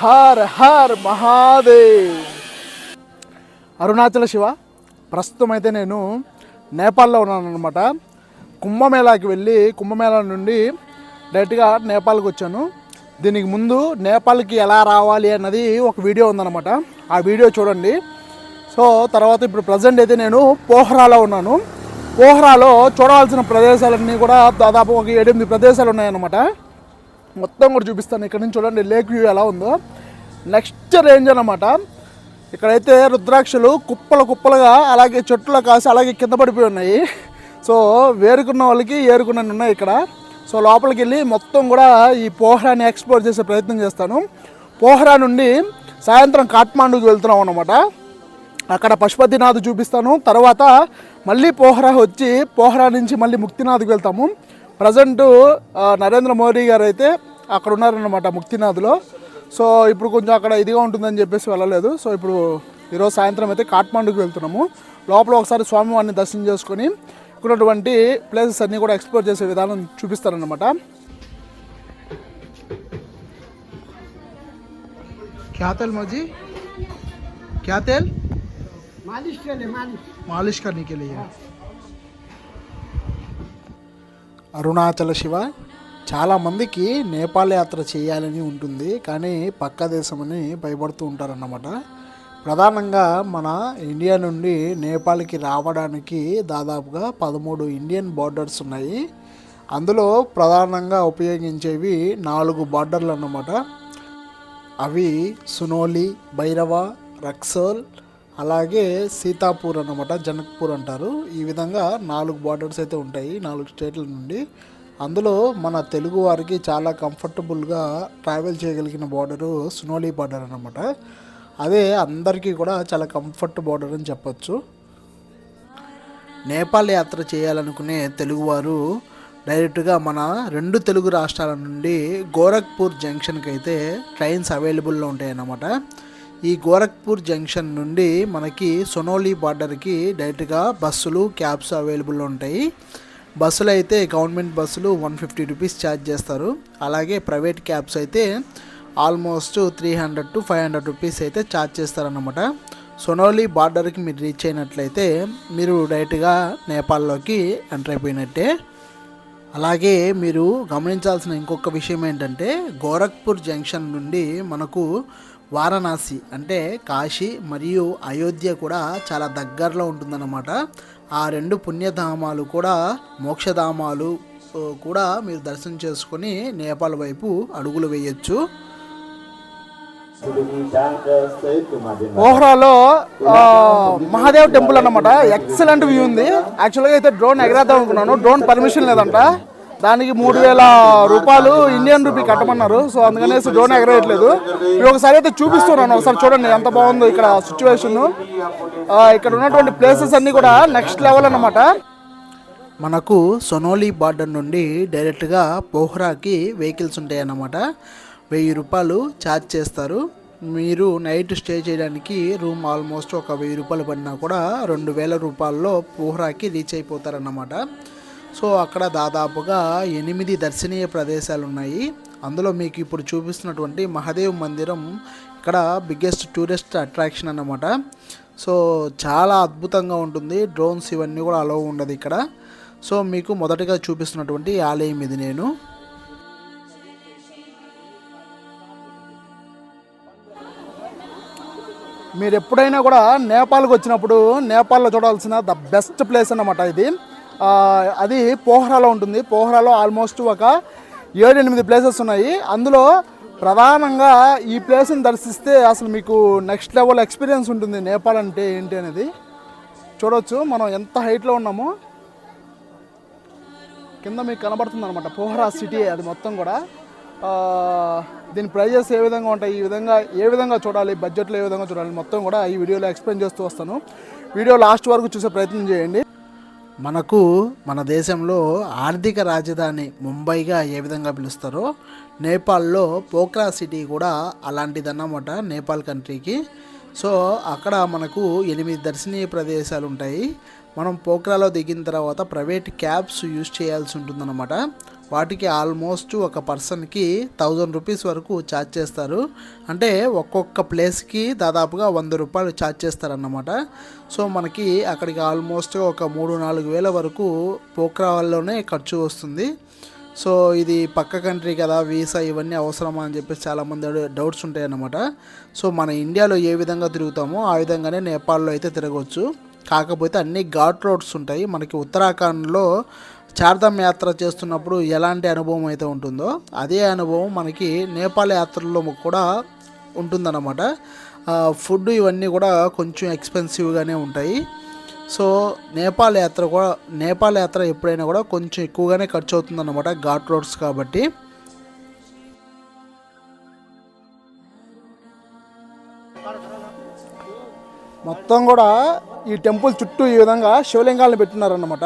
Her her Mahadev. Arunachala Shiva ప్రస్తుతం అయితే నేను నేపాల్లో ఉన్నాను అనమాట కుంభమేళాకి వెళ్ళి కుంభమేళా నుండి డైరెక్ట్గా నేపాల్కి వచ్చాను. దీనికి ముందు నేపాల్కి ఎలా రావాలి అన్నది ఒక వీడియో ఉందన్నమాట. ఆ వీడియో చూడండి. సో తర్వాత ఇప్పుడు ప్రజెంట్ అయితే నేను పోహరాలో ఉన్నాను. పోహరాలో చూడవలసిన ప్రదేశాలన్నీ కూడా దాదాపు ఒక ఏడెనిమిది ప్రదేశాలు ఉన్నాయన్నమాట. మొత్తం కూడా చూపిస్తాను. ఇక్కడ నుంచి చూడండి లేక్ వ్యూ ఎలా ఉందో. నెక్స్ట్ రేంజ్ అనమాట ఇక్కడైతే రుద్రాక్షలు కుప్పలు కుప్పలుగా అలాగే చెట్లు కాసి అలాగే కింద పడిపోయి ఉన్నాయి. సో వేరుకున్న వాళ్ళకి ఏరుకున్న ఉన్నాయి ఇక్కడ. సో లోపలికి వెళ్ళి మొత్తం కూడా ఈ పోహరాని ఎక్స్ప్లోర్ చేసే ప్రయత్నం చేస్తాను. పోహరా నుండి సాయంత్రం కాఠ్మాండూకి వెళ్తున్నాం అనమాట అక్కడ పశుపతినాథ్ చూపిస్తాను. తర్వాత మళ్ళీ పోహరా వచ్చి పోహరా నుంచి మళ్ళీ ముక్తినాథ్కి వెళ్తాము. ప్రజెంట్ నరేంద్ర మోడీ గారు అయితే అక్కడ ఉన్నారన్నమాట ముక్తినాథ్లో సో ఇప్పుడు కొంచెం అక్కడ ఇదిగా ఉంటుందని చెప్పేసి వెళ్ళలేదు సో ఇప్పుడు ఈరోజు సాయంత్రం అయితే కాఠ్మాండూకి వెళ్తున్నాము లోపల ఒకసారి స్వామివారిని దర్శనం చేసుకొని ఇక్కడ ఉన్నటువంటి ప్లేసెస్ అన్నీ కూడా ఎక్స్ప్లోర్ చేసే విధానం చూపిస్తారన్నమాట क्या तेल मौजी क्या तेल मालिश के लिए मालिश मालिश करने के लिए అరుణాచల శివ చాలామందికి నేపాల్ యాత్ర చేయాలని ఉంటుంది కానీ పక్క దేశమని భయపడుతూ ఉంటారన్నమాట. ప్రధానంగా మన ఇండియా నుండి నేపాల్కి రావడానికి దాదాపుగా పదమూడు ఇండియన్ బార్డర్స్ ఉన్నాయి. అందులో ప్రధానంగా ఉపయోగించేవి నాలుగు బార్డర్లు అన్నమాట. అవి సునోలి భైరవ రక్సోల్ అలాగే సీతాపూర్ అన్నమాట జనక్పూర్ అంటారు. ఈ విధంగా నాలుగు బార్డర్స్ అయితే ఉంటాయి నాలుగు స్టేట్ల నుండి. అందులో మన తెలుగు వారికి చాలా కంఫర్టబుల్గా ట్రావెల్ చేయగలిగిన బార్డరు సునోలి బార్డర్ అనమాట అదే అందరికీ కూడా చాలా కంఫర్ట్ బార్డర్ అని చెప్పచ్చు. నేపాల్ యాత్ర చేయాలనుకునే తెలుగువారు డైరెక్ట్గా మన రెండు తెలుగు రాష్ట్రాల నుండి గోరఖ్పూర్ జంక్షన్కి అయితే ట్రైన్స్ అవైలబుల్లో ఉంటాయన్నమాట. ఈ గోరఖ్పూర్ జంక్షన్ నుండి మనకి సొనోలి బార్డర్కి డైరెక్ట్గా బస్సులు క్యాబ్స్ అవైలబుల్లో ఉంటాయి. బస్సులు అయితే గవర్నమెంట్ బస్సులు వన్ ఫిఫ్టీ రూపీస్ ఛార్జ్ చేస్తారు. అలాగే ప్రైవేట్ క్యాబ్స్ అయితే almost three hundred to five hundred rupees అయితే ఛార్జ్ చేస్తారన్నమాట. సొనోలి బార్డర్కి మీరు రీచ్ అయినట్లయితే మీరు డైరెక్ట్గా నేపాల్లోకి ఎంటర్ అయిపోయినట్టే. అలాగే మీరు గమనించాల్సిన ఇంకొక విషయం ఏంటంటే గోరఖ్పూర్ జంక్షన్ నుండి మనకు వారణాసి అంటే కాశీ మరియు అయోధ్య కూడా చాలా దగ్గరలో ఉంటుందన్నమాట. ఆ రెండు పుణ్యధామాలు కూడా మోక్షధామాలు కూడా మీరు దర్శనం చేసుకొని నేపాల్ వైపు అడుగులు వేయొచ్చు. ఓహ్రాలో మహాదేవ్ టెంపుల్ అన్నమాట. ఎక్సలెంట్ వ్యూ ఉంది. యాక్చువల్గా అయితే డ్రోన్ ఎగరేద్దాం అనుకున్నాను. డ్రోన్ పర్మిషన్ లేదంట. దానికి మూడు వేల రూపాయలు ఇండియన్ రూపీ కట్టమన్నారు. సో అందుకనేసి డ్రోన్ ఎగరేయట్లేదు. మీరు ఒకసారి అయితే చూపిస్తున్నాను. ఒకసారి చూడండి ఎంత బాగుందో ఇక్కడ సిచ్యువేషన్ ఇక్కడ ఉన్నటువంటి ప్లేసెస్ అన్నీ కూడా నెక్స్ట్ లెవెల్ అన్నమాట. మనకు సొనోలీ బార్డర్ నుండి డైరెక్ట్గా పోహ్రాకి వెహికల్స్ ఉంటాయన్నమాట. వెయ్యి రూపాయలు ఛార్జ్ చేస్తారు. మీరు నైట్ స్టే చేయడానికి రూమ్ ఆల్మోస్ట్ ఒక వెయ్యి రూపాయలు పడినా కూడా రెండు వేల రూపాయల్లో పోహ్రాకి రీచ్ అయిపోతారన్నమాట. సో అక్కడ దాదాపుగా ఎనిమిది దర్శనీయ ప్రదేశాలు ఉన్నాయి అందులో మీకు ఇప్పుడు చూపిస్తున్నటువంటి మహాదేవ్ మందిరం ఇక్కడ బిగ్గెస్ట్ టూరిస్ట్ అట్రాక్షన్ అన్నమాట. సో చాలా అద్భుతంగా ఉంటుంది. డ్రోన్స్ ఇవన్నీ కూడా అలో ఉండదు ఇక్కడ. సో మీకు మొదటగా చూపిస్తున్నటువంటి ఆలయం ఇది నేను. మీరు ఎప్పుడైనా కూడా నేపాల్కి వచ్చినప్పుడు నేపాల్లో చూడాల్సిన ద బెస్ట్ ప్లేస్ అన్నమాట ఇది. అది పోహ్రాలో ఉంటుంది. పోహ్రాలో ఆల్మోస్ట్ ఒక ఏడు ఎనిమిది ప్లేసెస్ ఉన్నాయి. అందులో ప్రధానంగా ఈ ప్లేస్ని దర్శిస్తే అసలు మీకు నెక్స్ట్ లెవెల్ ఎక్స్పీరియన్స్ ఉంటుంది నేపాల్ అంటే ఏంటి అనేది. చూడవచ్చు మనం ఎంత హైట్లో ఉన్నామో. కింద మీకు కనబడుతుంది అనమాట పోహరా సిటీ అది మొత్తం కూడా. దీని ప్రైజెస్ ఏ విధంగా ఉంటాయి ఈ విధంగా ఏ విధంగా చూడాలి బడ్జెట్లో ఏ విధంగా చూడాలి మొత్తం కూడా ఈ వీడియోలో ఎక్స్ప్లెయిన్ చేస్తూ వస్తాను. వీడియో లాస్ట్ వరకు చూసే ప్రయత్నం చేయండి. మనకు మన దేశంలో ఆర్థిక రాజధాని ముంబైగా ఏ విధంగా పిలుస్తారో నేపాల్లో పోక్రా సిటీ కూడా అలాంటిదన్నమాట నేపాల్ కంట్రీకి. సో అక్కడ మనకు ఎనిమిది దర్శనీయ ప్రదేశాలు ఉంటాయి. మనం పోక్రాలో దిగిన తర్వాత ప్రైవేట్ క్యాబ్స్ యూజ్ చేయాల్సి ఉంటుందన్నమాట. వాటికి ఆల్మోస్ట్ ఒక పర్సన్కి థౌజండ్ రూపీస్ వరకు ఛార్జ్ చేస్తారు. అంటే ఒక్కొక్క ప్లేస్కి దాదాపుగా వంద రూపాయలు ఛార్జ్ చేస్తారన్నమాట. సో మనకి అక్కడికి ఆల్మోస్ట్ ఒక మూడు నాలుగు వేల వరకు పోక్రావాల్లోనే ఖర్చు వస్తుంది. సో ఇది పక్క కంట్రీ కదా వీసా ఇవన్నీ అవసరమా అని చెప్పేసి చాలామంది డౌట్స్ ఉంటాయన్నమాట. సో మన ఇండియాలో ఏ విధంగా తిరుగుతామో ఆ విధంగానే నేపాల్లో అయితే తిరగవచ్చు కాకపోతే అన్ని ఘాట్ రోడ్స్ ఉంటాయి. మనకి ఉత్తరాఖండ్లో చార్ధామ్ యాత్ర చేస్తున్నప్పుడు ఎలాంటి అనుభవం అయితే ఉంటుందో అదే అనుభవం మనకి నేపాల్ యాత్రలో కూడా ఉంటుందన్నమాట. ఫుడ్ ఇవన్నీ కూడా కొంచెం ఎక్స్పెన్సివ్గానే ఉంటాయి. సో నేపాల్ యాత్ర కూడా నేపాల్ యాత్ర ఎప్పుడైనా కూడా కొంచెం ఎక్కువగానే ఖర్చు అవుతుందన్నమాట ఘాట్ రోడ్స్ కాబట్టి. మొత్తం కూడా ఈ టెంపుల్ చుట్టూ ఈ విధంగా శివలింగాలను పెట్టినారన్నమాట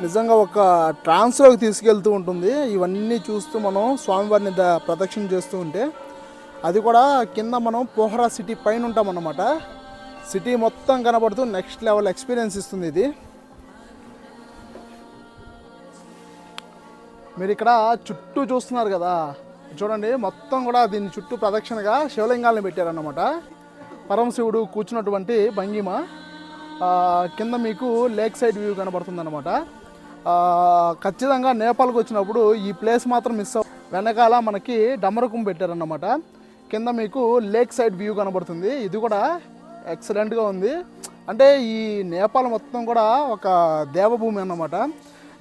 నిజంగా ఒక ట్రాన్స్లోకి తీసుకెళ్తూ ఉంటుంది. ఇవన్నీ చూస్తూ మనం స్వామివారిని ద ప్రదక్షిణ చేస్తూ ఉంటే అది కూడా కింద మనం పోహరా సిటీ పైన ఉంటామన్నమాట సిటీ మొత్తం కనబడుతూ నెక్స్ట్ లెవెల్ ఎక్స్పీరియన్స్ ఇస్తుంది ఇది. మీరు ఇక్కడ చుట్టూ చూస్తున్నారు కదా. చూడండి మొత్తం కూడా దీని చుట్టూ ప్రదక్షిణగా శివలింగాలను పెట్టారన్నమాట. పరమశివుడు కూర్చున్నటువంటి భంగిమ కింద మీకు లేక్ సైడ్ వ్యూ కనబడుతుందన్నమాట. ఖచ్చితంగా నేపాల్కి వచ్చినప్పుడు ఈ ప్లేస్ మాత్రం మిస్ అవ్వ వెనకాల మనకి డమరకం పెట్టారన్నమాట. కింద మీకు లేక్ సైడ్ వ్యూ కనబడుతుంది. ఇది కూడా ఎక్సలెంట్గా ఉంది. అంటే ఈ నేపాల్ మొత్తం కూడా ఒక దేవభూమి అన్నమాట.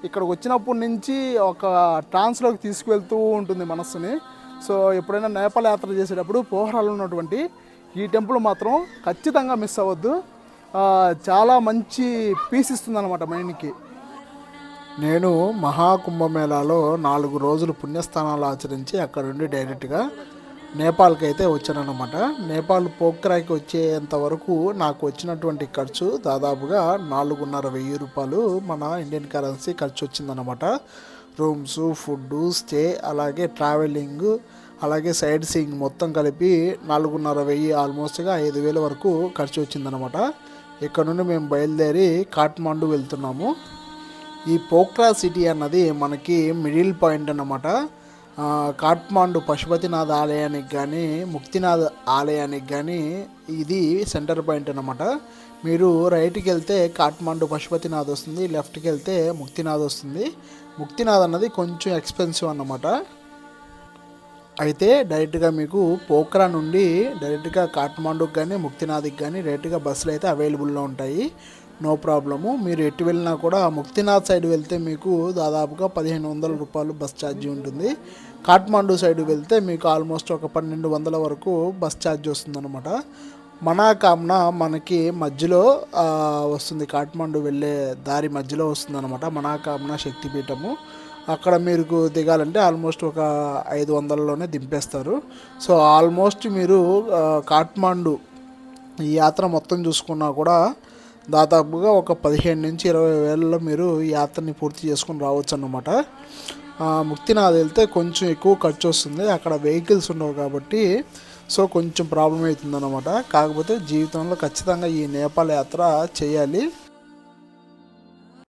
ఇక్కడికి వచ్చినప్పటి నుంచి ఒక ట్రాన్స్లోకి తీసుకువెళ్తూ ఉంటుంది మనస్సుని. సో ఎప్పుడైనా నేపాల్ యాత్ర చేసేటప్పుడు పోహరాలు ఉన్నటువంటి ఈ టెంపుల్ మాత్రం ఖచ్చితంగా మిస్ అవ్వద్దు. చాలా మంచి పీస్ ఇస్తుంది అనమాట మైండ్కి. నేను మహాకుంభమేళాలో నాలుగు రోజులు పుణ్యస్థానాలు ఆచరించి అక్కడ నుండి డైరెక్ట్గా నేపాల్కి అయితే వచ్చానన్నమాట. నేపాల్ పోక్రాకి వచ్చేంత వరకు నాకు వచ్చినటువంటి ఖర్చు దాదాపుగా నాలుగున్నర వెయ్యి రూపాయలు మన ఇండియన్ కరెన్సీ ఖర్చు వచ్చిందన్నమాట. రూమ్స్ ఫుడ్ స్టే అలాగే ట్రావెలింగ్ అలాగే సైడ్ సీయింగ్ మొత్తం కలిపి నాలుగున్నర వెయ్యి ఆల్మోస్ట్గా ఐదు వేల వరకు ఖర్చు వచ్చిందనమాట ఇక్కడ నుండి మేము బయలుదేరి కాట్మాండు వెళ్తున్నాము. ఈ పోఖ్రా సిటీ అన్నది మనకి మిడిల్ పాయింట్ అన్నమాట. కాట్మాండు పశుపతినాథ్ ఆలయానికి కానీ ముక్తినాథ్ ఆలయానికి కానీ ఇది సెంటర్ పాయింట్ అన్నమాట. మీరు రైట్కి వెళ్తే కాట్మాండు పశుపతినాథ్ వస్తుంది లెఫ్ట్కి వెళ్తే ముక్తినాథ్ వస్తుంది. ముక్తినాథ్ అన్నది కొంచెం ఎక్స్పెన్సివ్ అన్నమాట. అయితే డైరెక్ట్గా మీకు పోఖ్రా నుండి డైరెక్ట్గా కాట్మాండుకి కానీ ముక్తినాథ్కి కానీ డైరెక్ట్గా బస్సులు అయితే అవైలబుల్లో ఉంటాయి. No problem. మీరు ఎటు వెళ్ళినా కూడా ముక్తినాథ్ సైడ్ వెళ్తే మీకు దాదాపుగా పదిహేను వందల రూపాయలు బస్ ఛార్జీ ఉంటుంది. కాఠ్మాండు సైడ్ వెళ్తే మీకు ఆల్మోస్ట్ ఒక పన్నెండు వందల వరకు బస్ ఛార్జ్ వస్తుందన్నమాట. మనాకామ్న మనకి మధ్యలో వస్తుంది కాట్మాండు వెళ్ళే దారి మధ్యలో వస్తుందన్నమాట మనాకామ్న శక్తిపీఠము. అక్కడ మీరు దిగాలంటే ఆల్మోస్ట్ ఒక ఐదు వందలలోనే దింపేస్తారు. సో ఆల్మోస్ట్ మీరు ఆ, కాట్మాండు ఈ యాత్ర మొత్తం చూసుకున్నా కూడా దాదాపుగా ఒక పదిహేను నుంచి ఇరవై వేలలో మీరు ఈ యాత్రని పూర్తి చేసుకుని రావచ్చు అన్నమాట ముక్తినాథ్ వెళ్తే కొంచెం ఎక్కువ ఖర్చు వస్తుంది. అక్కడ వెహికల్స్ ఉండవు కాబట్టి సో కొంచెం ప్రాబ్లం అవుతుంది అనమాట కాకపోతే జీవితంలో ఖచ్చితంగా ఈ నేపాల్ యాత్ర చేయాలి.